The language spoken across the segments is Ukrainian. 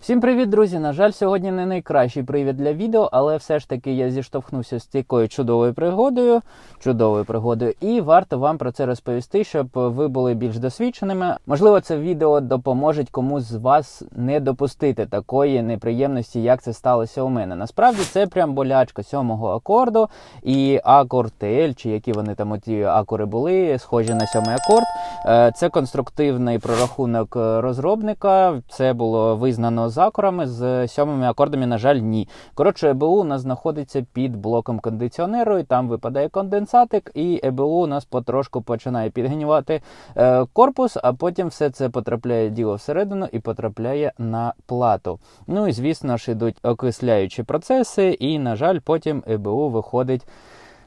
Всім привіт, друзі! На жаль, сьогодні не найкращий привід для відео, але все ж таки я зіштовхнувся з такою чудовою пригодою, чудовою пригодою, і варто вам про це розповісти, щоб ви були більш досвідченими. Можливо, це відео допоможе комусь з вас не допустити такої неприємності, як це сталося у мене. Насправді це прям болячка сьомого акорду і акорд ТЛ, чи які вони там оті акори були, схожі на сьомий акорд. Е, Це конструктивний прорахунок е, розробника. Це було визнано акорами, з сьомими акордами, на жаль, ні. Коротше, ЕБУ у нас знаходиться під блоком кондиціонеру, і там випадає конденсатик, і ЕБУ у нас потрошку починає підгнівати е, корпус, а потім все це потрапляє діло всередину і потрапляє на плату. Ну і звісно ж ідуть окисляючі процеси, і, на жаль, потім ЕБУ виходить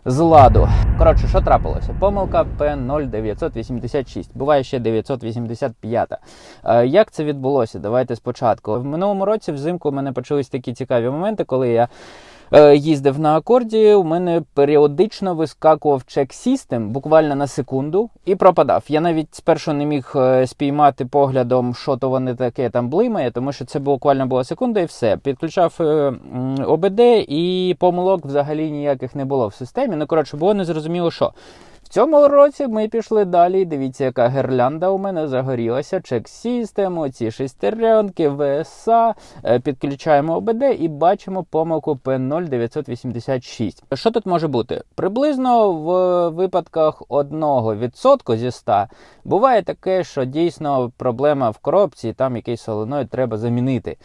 з ладу. Коротше, що трапилося? Помилка P0986. Буває ще 985. Е, Як це відбулося? Давайте спочатку. В минулому році взимку у мене почались такі цікаві моменти, коли я. Е, Їздив на акорді, у мене періодично вискакував чек систем буквально на секунду і пропадав. Я навіть спершу не міг е, спіймати поглядом, що то вони таке там блимає, тому що це буквально була секунда і все. Підключав е, ОБД і помилок взагалі ніяких не було в системі. Ну коротше, було незрозуміло що. Цьому році ми пішли далі. Дивіться, яка гірлянда у мене загорілася. Чек систем, оці шестеренки, ВСА. Е, Підключаємо ОБД і бачимо помилку P0986. Що тут може бути? Приблизно в випадках 1% зі 100 буває таке, що дійсно проблема в коробці, там якийсь соленоїд треба замінити.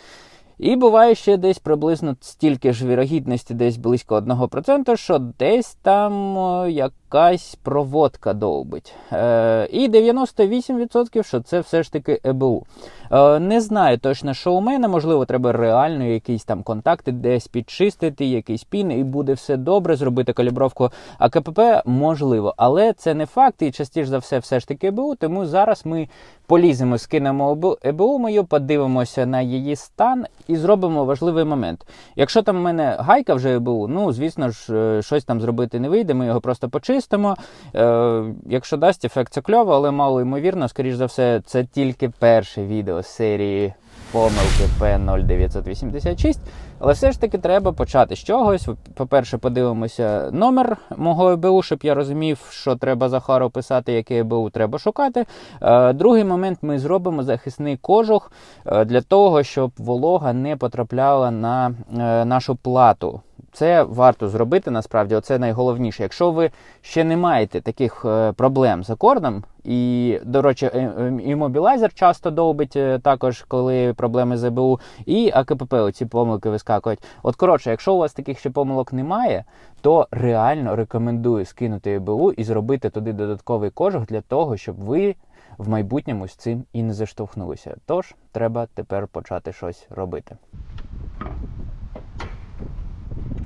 І буває ще десь приблизно стільки ж вірогідності, десь близько 1%, що десь там якась проводка довбить. Е, і 98%, що це все ж таки ЕБУ. Е, не знаю точно, що у мене, можливо, треба реально якісь там контакти десь підчистити, якийсь пін, і буде все добре, зробити калібровку АКПП, можливо. Але це не факт, і частіше за все, все ж таки ЕБУ, тому зараз ми поліземо, скинемо ЕБУ- мою, подивимося на її стан і зробимо важливий момент. Якщо там в мене гайка вже ЕБУ, ну звісно ж, е, щось там зробити не вийде, ми його просто почистимо. Е, якщо дасть ефект, це кльово, але мало ймовірно, скоріш за все, це тільки перше відео серії помилки P0986. Але все ж таки треба почати з чогось. По-перше, подивимося номер мого ЕБУ, щоб я розумів, що треба Захару писати, яке ЕБУ треба шукати. Е, Другий момент ми зробимо захисний кожух е, для того, щоб волога не потрапляла на е, нашу плату. Це варто зробити насправді. Оце найголовніше. Якщо ви ще не маєте таких е, проблем з акордом, і, до речі, е, е, часто довбить також, коли проблеми з ЕБУ, і АКПП, оці помилки вискакують. От коротше, якщо у вас таких ще помилок немає, то реально рекомендую скинути ЕБУ і зробити туди додатковий кожух для того, щоб ви в майбутньому з цим і не заштовхнулися. Тож треба тепер почати щось робити.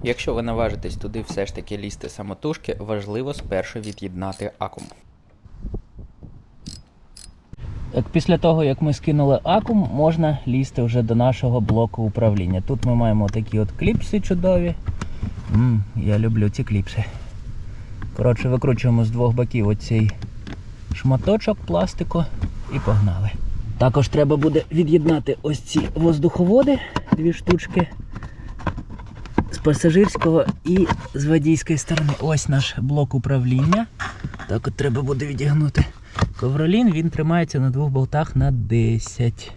Якщо ви наважитесь туди все ж таки лізти самотужки, важливо спершу від'єднати акум. Як після того, як ми скинули акум, можна лізти вже до нашого блоку управління. Тут ми маємо такі от кліпси чудові. м я люблю ці кліпси. Коротше, викручуємо з двох боків оцей шматочок пластику і погнали. Також треба буде від'єднати ось ці воздуховоди, дві штучки пасажирського і з водійської сторони. Ось наш блок управління. Так от треба буде відігнути. Ковролін він тримається на двох болтах на 10.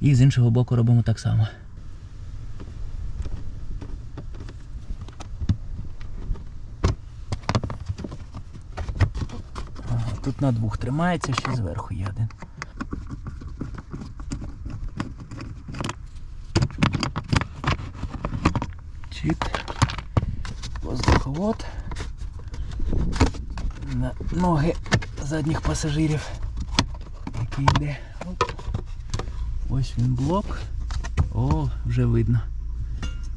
І з іншого боку робимо так само. Тут на двох тримається, ще зверху є один. Чик. Воздуховод. На ноги задніх пасажирів. Який йде. Ось він блок. О, вже видно.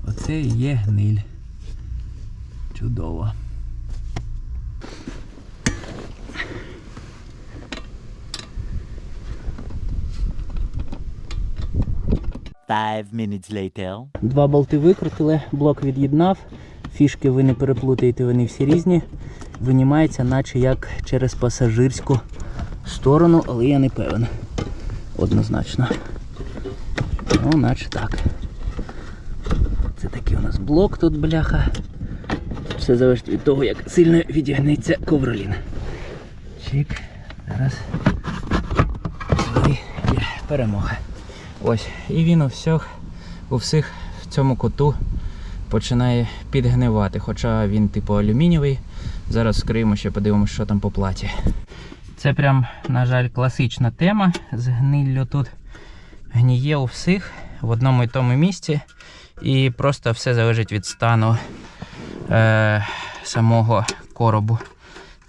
Оце є гниль. Чудово. Five minutes later. Два болти викрутили, блок від'єднав. Фішки ви не переплутаєте, вони всі різні. Винімається, наче як через пасажирську сторону, але я не певен. Однозначно. Ну, наче так. Це такий у нас блок тут, бляха. Все залежить від того, як сильно відігнеться ковролін. Чик. Зараз. І перемога. Ось. І він у всіх, у всіх в цьому куту починає підгнивати. Хоча він типу алюмінієвий. Зараз скриємо ще подивимося, що там по платі. Це прям, на жаль, класична тема з гниллю тут. Гніє у всіх в одному і тому місці. І просто все залежить від стану е, самого коробу.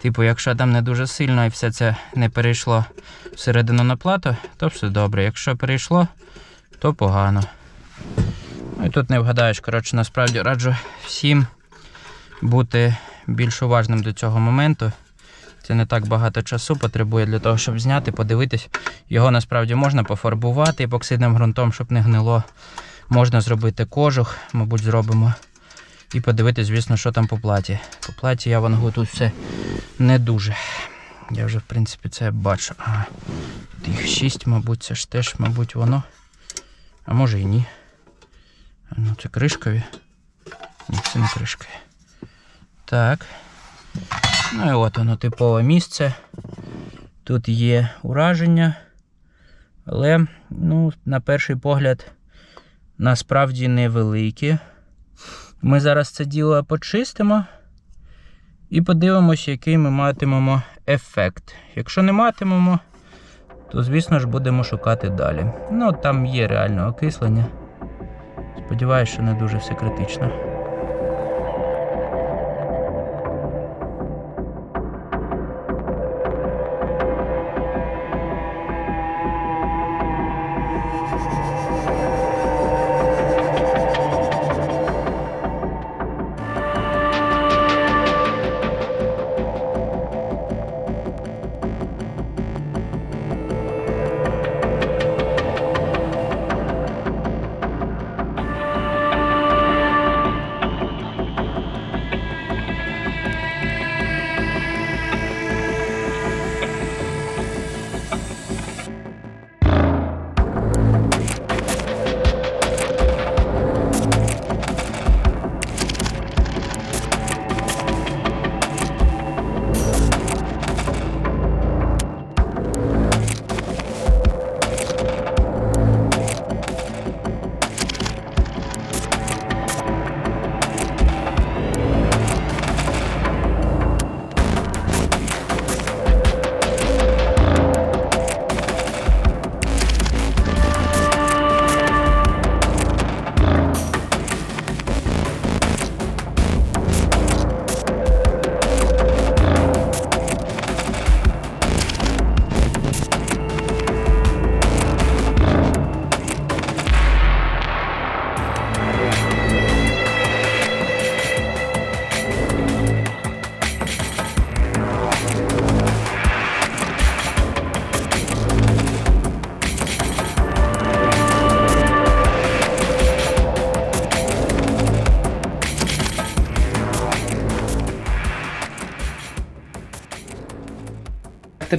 Типу, якщо там не дуже сильно і все це не перейшло всередину на плату, то все добре. Якщо перейшло, то погано. Ну і тут не вгадаєш. Коротше, насправді раджу всім бути більш уважним до цього моменту. Це не так багато часу потребує для того, щоб зняти, подивитись. Його насправді можна пофарбувати епоксидним ґрунтом, щоб не гнило. Можна зробити кожух, мабуть, зробимо. І подивитись, звісно, що там по платі. По платі я вангу тут все не дуже. Я вже, в принципі, це бачу. Ага. Тих 6, мабуть, це ж теж, мабуть, воно. А може і ні. Ну, це кришкові. Ні, це не кришкові. Так. Ну і от воно типове місце. Тут є ураження. Але, ну, на перший погляд, насправді невеликі. Ми зараз це діло почистимо і подивимося, який ми матимемо ефект. Якщо не матимемо, то, звісно ж, будемо шукати далі. Ну, там є реально окислення. Сподіваюсь, що не дуже все критично.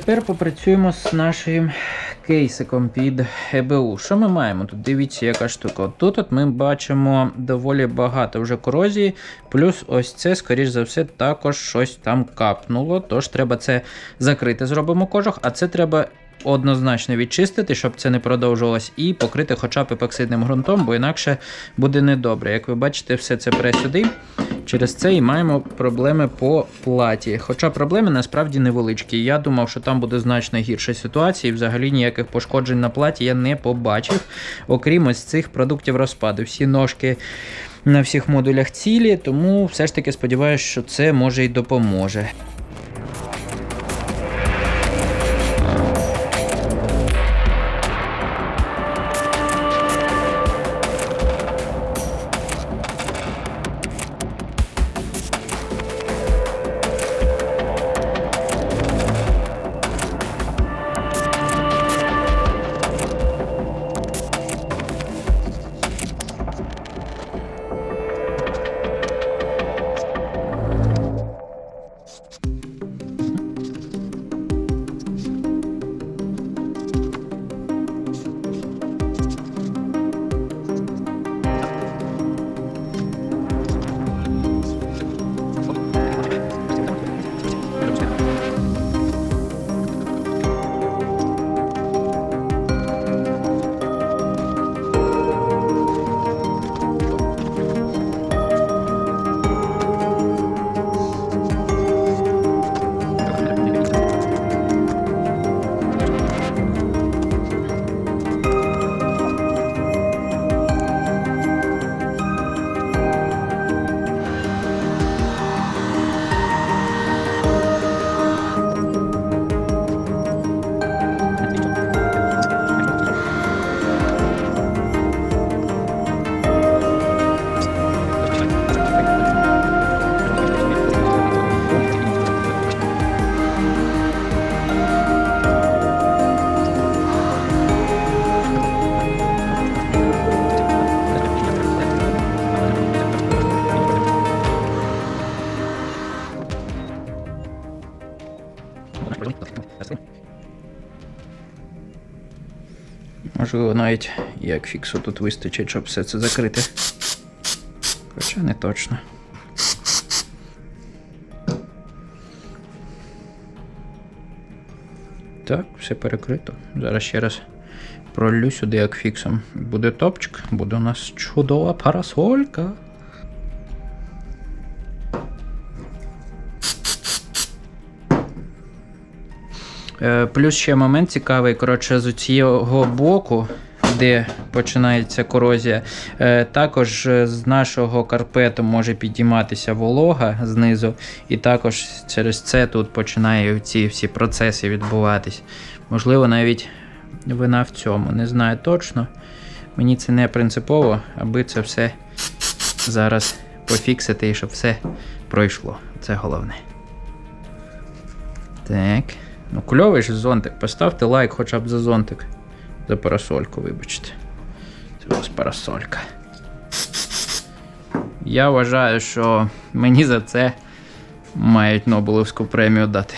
Тепер попрацюємо з нашим кейсиком під ЕБУ. Що ми маємо? Тут дивіться, яка штука. Тут от ми бачимо доволі багато вже корозії, плюс ось це, скоріш за все, також щось там капнуло. Тож треба це закрити, зробимо кожух, а це треба. Однозначно відчистити, щоб це не продовжувалось, і покрити хоча б епоксидним ґрунтом, бо інакше буде недобре. Як ви бачите, все це пре сюди. Через це і маємо проблеми по платі. Хоча проблеми насправді невеличкі. Я думав, що там буде значно гірша ситуація, і взагалі ніяких пошкоджень на платі я не побачив, окрім ось цих продуктів розпаду. Всі ножки на всіх модулях цілі, тому все ж таки сподіваюся, що це може й допоможе. Можливо, навіть як фіксу тут вистачить, щоб все це закрити. Хоча не точно. Так, все перекрито. Зараз ще раз пролю сюди як фіксом. Буде топчик, буде у нас чудова парасолька. Плюс ще момент цікавий, коротше, з цього боку, де починається корозія, е, також е, з нашого карпету може підійматися волога знизу, і також через це тут починають ці всі процеси відбуватись. Можливо, навіть вина в цьому. Не знаю точно. Мені це не принципово, аби це все зараз пофіксити і щоб все пройшло. Це головне. Так. Ну, кльовий ж зонтик. Поставте лайк хоча б за зонтик. За парасольку, вибачте. Це у вас парасолька. Я вважаю, що мені за це мають Нобелевську премію дати.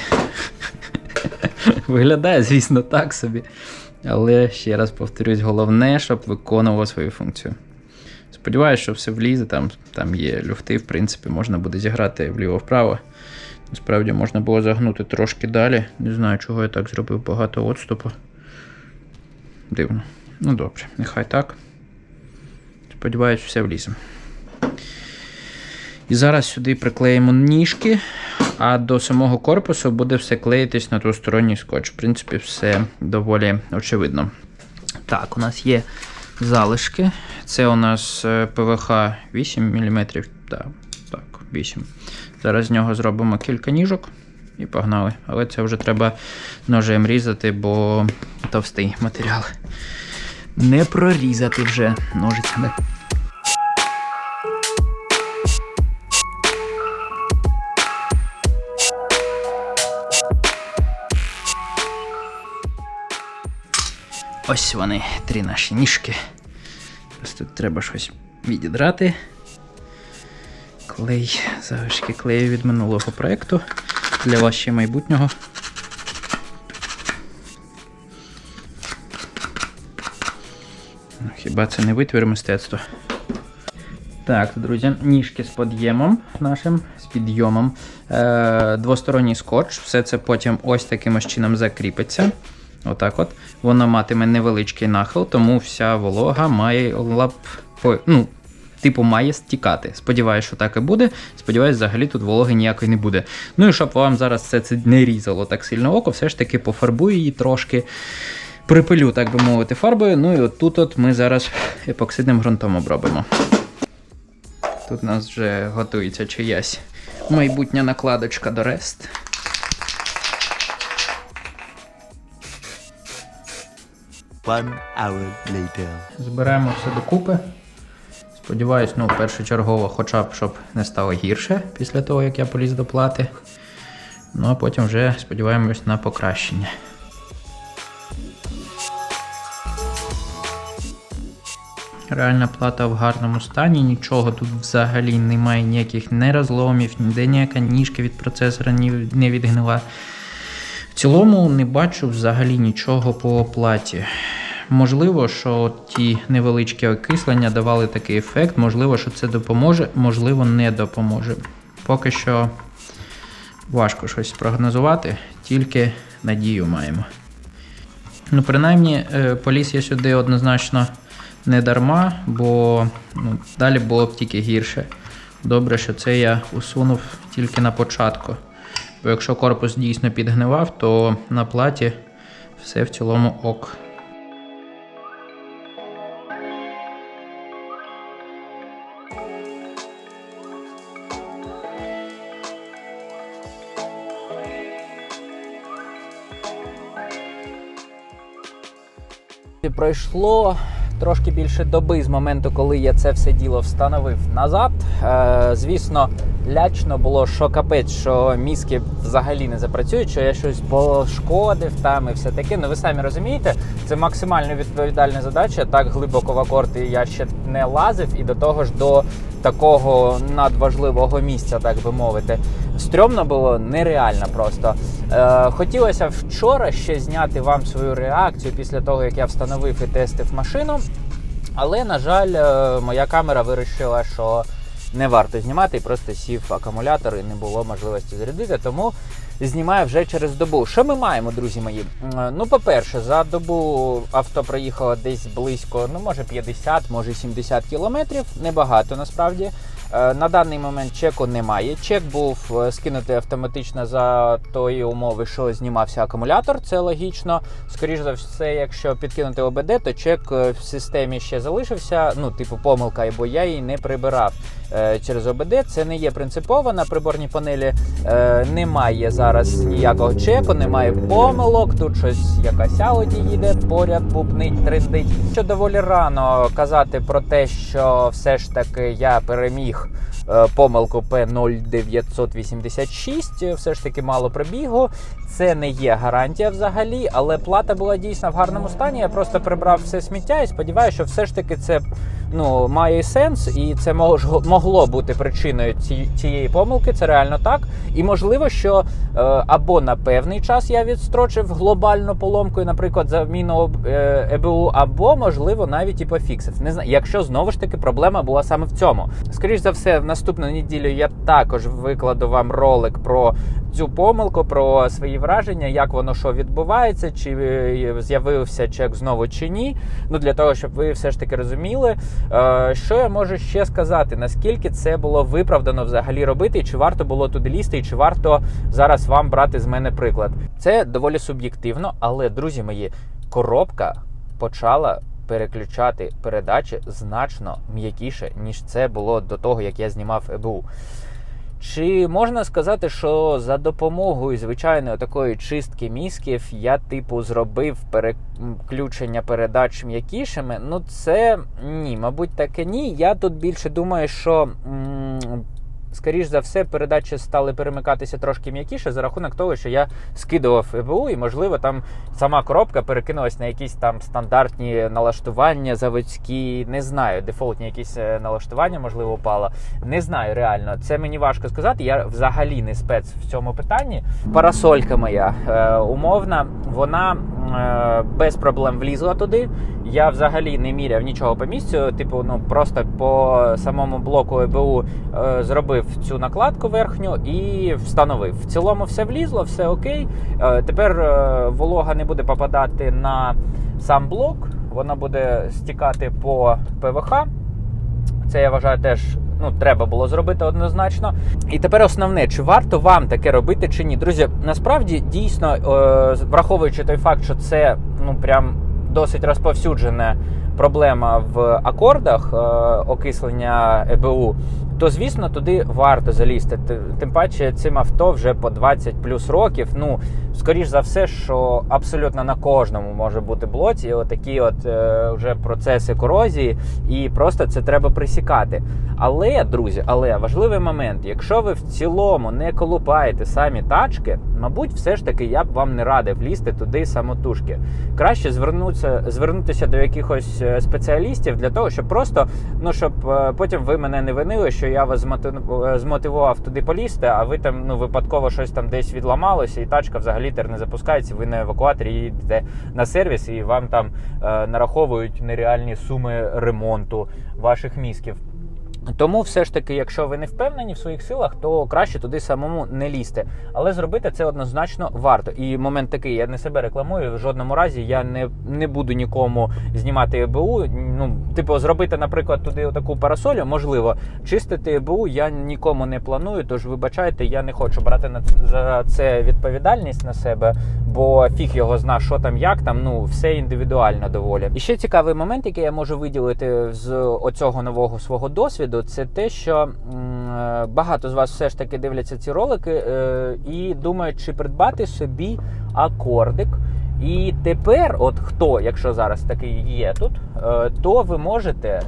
Виглядає, звісно, так собі. Але ще раз повторюсь, головне, щоб виконував свою функцію. Сподіваюсь, що все влізе, там, там є люфти, в принципі, можна буде зіграти вліво-вправо. Насправді можна було загнути трошки далі. Не знаю, чого я так зробив багато відступу. Дивно. Ну добре, нехай так. Сподіваюсь, все влізе. І зараз сюди приклеїмо ніжки, а до самого корпусу буде все клеїтись на двосторонній скотч. В принципі, все доволі очевидно. Так, у нас є залишки. Це у нас ПВХ 8 мм. Так, так, 8. Зараз з нього зробимо кілька ніжок і погнали. Але це вже треба ножем різати, бо товстий матеріал. Не прорізати вже ножицями. Ось вони, три наші ніжки. Ось тут треба щось відідрати. Клей, залишки клею від минулого проєкту для вас ще майбутнього. Ну, Хіба це не витвір мистецтва? Так, друзі, ніжки з під'ємом нашим, з підйомом. Е, двосторонній скотч. Все це потім ось таким ось чином закріпиться. Отак от. Воно матиме невеличкий нахил, тому вся волога має лап... ну, типу, має стікати. Сподіваюсь, що так і буде. Сподіваюсь, взагалі тут вологи ніякої не буде. Ну і щоб вам зараз все це не різало так сильно око, все ж таки пофарбую її трошки. Припилю, так би мовити, фарбою. Ну і от тут от ми зараз епоксидним ґрунтом обробимо. Тут у нас вже готується чиясь майбутня накладочка до рест. One hour later. Збираємо все докупи. Сподіваюсь, ну, першочергово, хоча б щоб не стало гірше після того, як я поліз до плати. Ну а потім вже сподіваємось на покращення. Реальна плата в гарному стані, нічого тут взагалі немає, ніяких не розломів, ніде ніяка ніжка від процесора не відгнила. В цілому не бачу взагалі нічого по платі. Можливо, що ті невеличкі окислення давали такий ефект, можливо, що це допоможе, можливо, не допоможе. Поки що важко щось прогнозувати, тільки надію маємо. Ну, принаймні, е, поліз я сюди однозначно не дарма, бо ну, далі було б тільки гірше. Добре, що це я усунув тільки на початку. Бо якщо корпус дійсно підгнивав, то на платі все в цілому ок. Пройшло трошки більше доби з моменту, коли я це все діло встановив назад. Е, звісно, лячно було, що капець, що мізки взагалі не запрацюють, що я щось пошкодив там і все таке. Ну ви самі розумієте, це максимально відповідальна задача. Так глибоко в акорд я ще не лазив, і до того ж до такого надважливого місця, так би мовити. Стрьомно було нереально просто. Е, хотілося вчора ще зняти вам свою реакцію після того, як я встановив і тестив машину. Але, на жаль, е, моя камера вирішила, що не варто знімати, і просто сів акумулятор і не було можливості зарядити. Тому знімаю вже через добу. Що ми маємо, друзі мої? Ну, по-перше, за добу авто проїхало десь близько, ну може 50, може 70 кілометрів. Небагато насправді. Е, На даний момент чеку немає. Чек був е, скинутий автоматично за тої умови, що знімався акумулятор. Це логічно. Скоріше за все, якщо підкинути ОБД, то чек е, в системі ще залишився. Ну, типу, помилка, бо я її не прибирав через ОБД. Це не є принципово. На приборній панелі е, немає зараз ніякого чеку, немає помилок. Тут щось якась ауді їде поряд, бубнить, триндить. Що доволі рано казати про те, що все ж таки я переміг е, помилку P0986, все ж таки мало пробігу. Це не є гарантія взагалі, але плата була дійсно в гарному стані. Я просто прибрав все сміття і сподіваюся, що все ж таки це ну, має сенс, і це могло бути причиною ці- цієї помилки. Це реально так. І можливо, що е, або на певний час я відстрочив глобальну поломку, наприклад, заміну е, ЕБУ, або можливо навіть і пофіксив. Не знаю, якщо знову ж таки проблема була саме в цьому. Скоріш за все, в наступну неділю я також викладу вам ролик про цю помилку, про свої враження, як воно що відбувається, чи е, з'явився чек знову чи ні. Ну для того, щоб ви все ж таки розуміли, е, що я можу ще сказати, наскільки це було виправдано взагалі робити, і чи варто було туди лізти, і чи варто зараз вам брати з мене приклад. Це доволі суб'єктивно, але друзі мої, коробка почала. Переключати передачі значно м'якіше, ніж це було до того, як я знімав ЕБУ. Чи можна сказати, що за допомогою звичайної такої чистки мізків я, типу, зробив переключення передач м'якішими? Ну, це ні, мабуть, таке ні. Я тут більше думаю, що. м, Скоріш за все, передачі стали перемикатися трошки м'якіше за рахунок того, що я скидував ЕБУ, і можливо там сама коробка перекинулась на якісь там стандартні налаштування заводські. Не знаю, дефолтні якісь е, налаштування, можливо, упало. Не знаю реально. Це мені важко сказати. Я взагалі не спец в цьому питанні. Парасолька моя е, умовна, вона е, без проблем влізла туди. Я взагалі не міряв нічого по місцю. Типу, ну просто по самому блоку ЕБУ е, зробив цю накладку верхню і встановив. В цілому все влізло, все окей. Е, тепер е, волога не буде попадати на сам блок, вона буде стікати по ПВХ. Це я вважаю теж. Ну, треба було зробити однозначно. І тепер основне, чи варто вам таке робити чи ні? Друзі, насправді дійсно, е, враховуючи той факт, що це ну прям досить розповсюджена проблема в акордах окислення ЕБУ, то звісно туди варто залізти. Тим паче цим авто вже по 20 плюс років. Ну, скоріш за все, що абсолютно на кожному може бути блоці, отакі от е, вже процеси корозії, і просто це треба присікати. Але, друзі, але важливий момент, якщо ви в цілому не колупаєте самі тачки, мабуть, все ж таки я б вам не радив лізти туди самотужки. Краще звернутися, звернутися до якихось е, спеціалістів для того, щоб просто, ну щоб е, потім ви мене не винили, що я вас е, змотивував туди полізти, а ви там ну випадково щось там десь відламалося, і тачка взагалі тер не запускається. Ви на евакуаторі їдете на сервіс, і вам там е, нараховують нереальні суми ремонту ваших мізків. Тому все ж таки, якщо ви не впевнені в своїх силах, то краще туди самому не лізти. Але зробити це однозначно варто. І момент такий, я не себе рекламую. В жодному разі я не, не буду нікому знімати ЕБУ. Ну, типу, зробити, наприклад, туди таку парасолю, можливо, чистити ЕБУ я нікому не планую. Тож вибачайте, я не хочу брати на за це відповідальність на себе, бо фіг його зна, що там, як там. Ну все індивідуально доволі. І ще цікавий момент, який я можу виділити з оцього нового свого досвіду, це те, що багато з вас все ж таки дивляться ці ролики е, і думають, чи придбати собі акордик. І тепер, от хто, якщо зараз такий є тут, е, то ви можете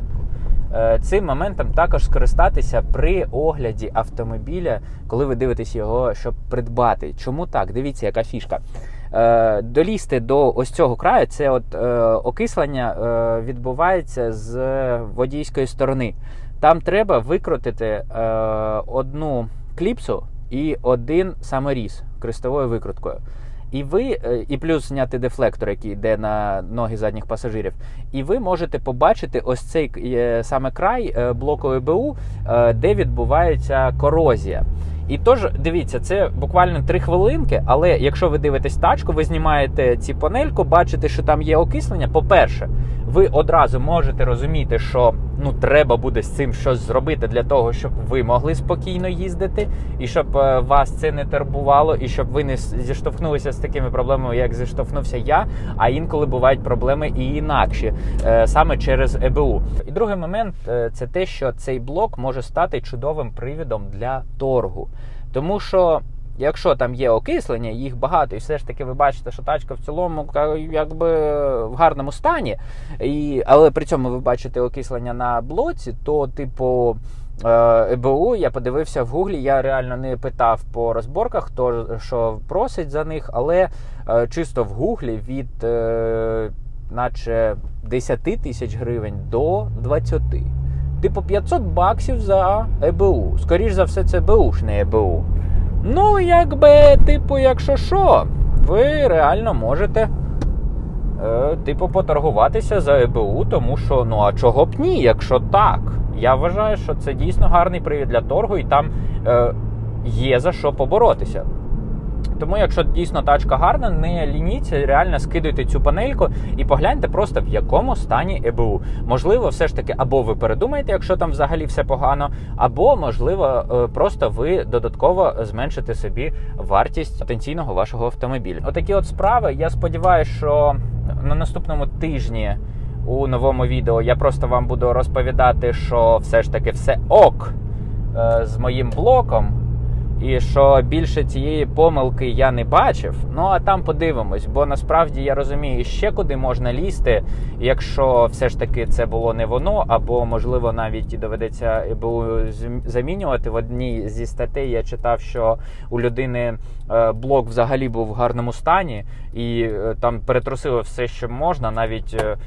е, цим моментом також скористатися при огляді автомобіля, коли ви дивитесь його, щоб придбати. Чому так? Дивіться, яка фішка. Е, Долізти до ось цього краю, це от е, окислення е, відбувається з водійської сторони. Там треба викрутити е, одну кліпсу. і один саморіз крестовою викруткою. І ви, е, і плюс зняти дефлектор, який йде на ноги задніх пасажирів. І ви можете побачити ось цей е, саме край блоку ЕБУ, де відбувається корозія. І тож, дивіться, це буквально три хвилинки, але якщо ви дивитесь тачку, ви знімаєте ці панельку, бачите, що там є окислення. По-перше, ви одразу можете розуміти, що ну треба буде з цим щось зробити для того, щоб ви могли спокійно їздити, і щоб е, вас це не турбувало, і щоб ви не зіштовхнулися з такими проблемами, як зіштовхнувся я. А інколи бувають проблеми і інакші, е, саме через ЕБУ. І другий момент е, це те, що цей блок може стати чудовим привідом для торгу, тому що. Якщо там є окислення, їх багато, і все ж таки ви бачите, що тачка в цілому якби в гарному стані, і, але при цьому ви бачите окислення на блоці, то, типу, е, ЕБУ я подивився в гуглі. Я реально не питав по розборках, хто що просить за них, але е, чисто в гуглі від е, наче 10 тисяч гривень до 20. Типу 500 баксів за ЕБУ. Скоріш за все, це БУшне ЕБУ. Ну, якби, типу, якщо що, ви реально можете. Е, типу, поторгуватися за ЕБУ, тому що ну а чого б ні, якщо так. Я вважаю, що це дійсно гарний привід для торгу, і там е, є за що поборотися. Тому, якщо дійсно тачка гарна, не лініться, реально скидуйте цю панельку і погляньте просто в якому стані ЕБУ. Можливо, все ж таки, або ви передумаєте, якщо там взагалі все погано, або можливо, е, просто ви додатково зменшите собі вартість потенційного вашого автомобіля. Отакі от справи. Я сподіваюся, що на наступному тижні. У новому відео я просто вам буду розповідати, що все ж таки все ок е, з моїм блоком, і що більше цієї помилки я не бачив. Ну а там подивимось, бо насправді я розумію ще куди можна лізти, якщо все ж таки це було не воно, або можливо навіть і доведеться ЕБУ замінювати. В одній зі статей я читав, що у людини е, блок взагалі був в гарному стані, і е, там перетрусили все, що можна, навіть е,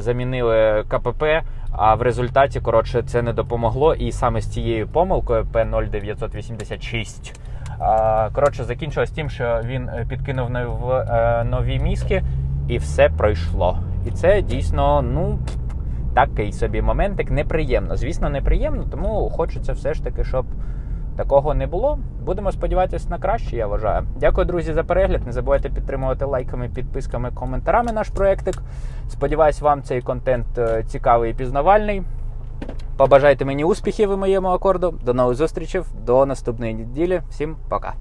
замінили КПП. А в результаті, коротше, це не допомогло. І саме з цією помилкою P0986 коротше, закінчилось тим, що він е, підкинув нов- е, нові мізки, і все пройшло. І це дійсно, ну. Такий собі моментик неприємно. Звісно, неприємно, тому хочеться все ж таки, щоб такого не було. Будемо сподіватися на краще, я вважаю. Дякую, друзі, за перегляд. Не забувайте підтримувати лайками, підписками, коментарами наш проектик. Сподіваюсь, вам цей контент е, цікавий і пізнавальний. Побажайте мені успіхів і моєму акорду. До нових зустрічей, до наступної неділі. Всім пока.